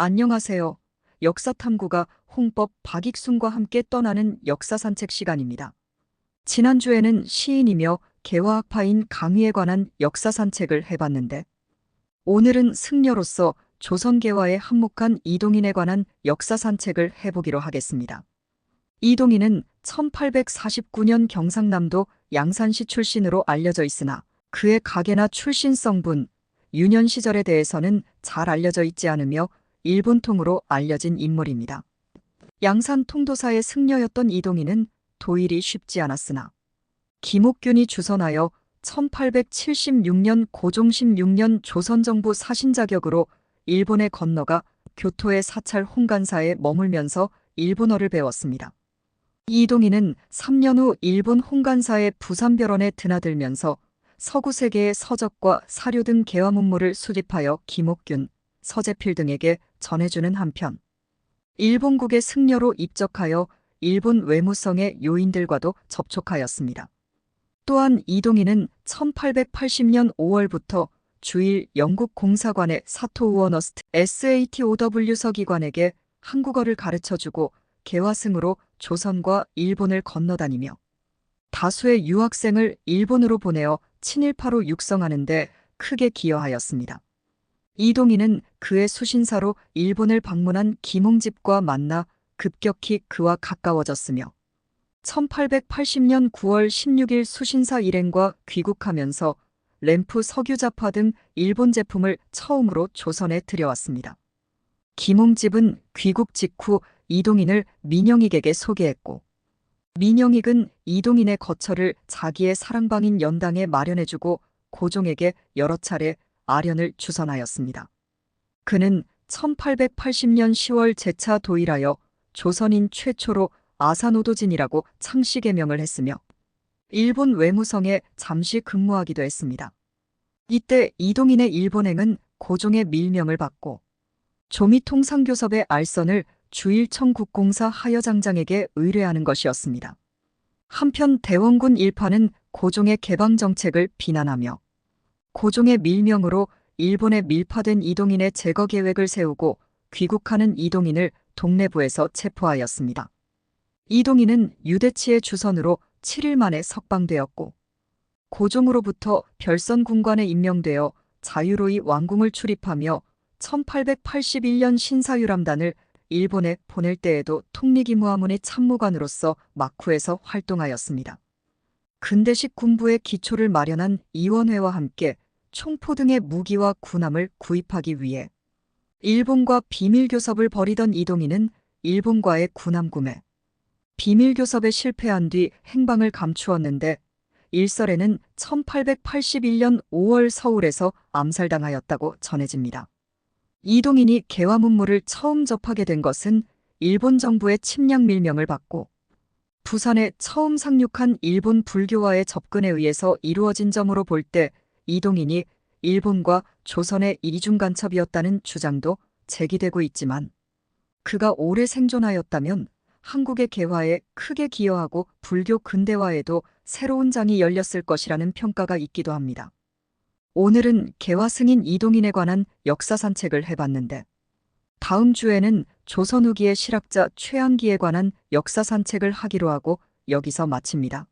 안녕하세요. 역사탐구가 홍법 박익순과 함께 떠나는 역사산책 시간입니다. 지난주에는 시인이며 개화학파인 강희에 관한 역사산책을 해봤는데, 오늘은 승려로서 조선개화에 한몫한 이동인에 관한 역사산책을 해보기로 하겠습니다. 이동인은 1849년 경상남도 양산시 출신으로 알려져 있으나 그의 가계나 출신 성분, 유년 시절에 대해서는 잘 알려져 있지 않으며 일본통으로 알려진 인물입니다. 양산 통도사의 승려였던 이동인은 도일이 쉽지 않았으나 김옥균이 주선하여 1876년 고종 16년 조선정부 사신 자격으로 일본에 건너가 교토의 사찰 홍간사에 머물면서 일본어를 배웠습니다. 이동인은 3년 후 일본 홍간사의 부산별원에 드나들면서 서구 세계의 서적과 사료 등 개화 문물을 수집하여 김옥균, 서재필 등에게 전해주는 한편 일본국의 승려로 입적하여 일본 외무성의 요인들과도 접촉하였습니다. 또한 이동인은 1880년 5월부터 주일 영국 공사관의 사토 우어너스트 SATOW 서기관에게 한국어를 가르쳐주고 개화승으로 조선과 일본을 건너다니며 다수의 유학생을 일본으로 보내어 친일파로 육성하는 데 크게 기여하였습니다. 이동인은 그의 수신사로 일본을 방문한 김홍집과 만나 급격히 그와 가까워졌으며 1880년 9월 16일 수신사 일행과 귀국하면서 램프 석유자파 등 일본 제품을 처음으로 조선에 들여왔습니다. 김홍집은 귀국 직후 이동인을 민영익에게 소개했고 민영익은 이동인의 거처를 자기의 사랑방인 연당에 마련해주고 고종에게 여러 차례 아련을 주선하였습니다. 그는 1880년 10월 제차 도일하여 조선인 최초로 아사노도진이라고 창씨 개명을 했으며 일본 외무성에 잠시 근무하기도 했습니다. 이때 이동인의 일본행은 고종의 밀명을 받고 조미통상교섭의 알선을 주일청 국공사 하여장장에게 의뢰하는 것이었습니다. 한편 대원군 일파는 고종의 개방 정책을 비난하며 고종의 밀명으로 일본에 밀파된 이동인의 제거 계획을 세우고 귀국하는 이동인을 동래부에서 체포하였습니다. 이동인은 유대치의 주선으로 7일 만에 석방되었고 고종으로부터 별선 군관에 임명되어 자유로이 왕궁을 출입하며 1881년 신사유람단을 일본에 보낼 때에도 통리기무하문의 참모관으로서 마쿠에서 활동하였습니다. 근대식 군부의 기초를 마련한 이원회와 함께 총포 등의 무기와 군함을 구입하기 위해 일본과 비밀교섭을 벌이던 이동희는 일본과의 군함 구매, 비밀교섭에 실패한 뒤 행방을 감추었는데 일설에는 1881년 5월 서울에서 암살당하였다고 전해집니다. 이동인이 개화문물을 처음 접하게 된 것은 일본 정부의 침략 밀명을 받고 부산에 처음 상륙한 일본 불교와의 접근에 의해서 이루어진 점으로 볼때 이동인이 일본과 조선의 이중 간첩이었다는 주장도 제기되고 있지만 그가 오래 생존하였다면 한국의 개화에 크게 기여하고 불교 근대화에도 새로운 장이 열렸을 것이라는 평가가 있기도 합니다. 오늘은 개화 승인 이동인에 관한 역사 산책을 해봤는데 다음 주에는 조선 후기의 실학자 최한기에 관한 역사 산책을 하기로 하고 여기서 마칩니다.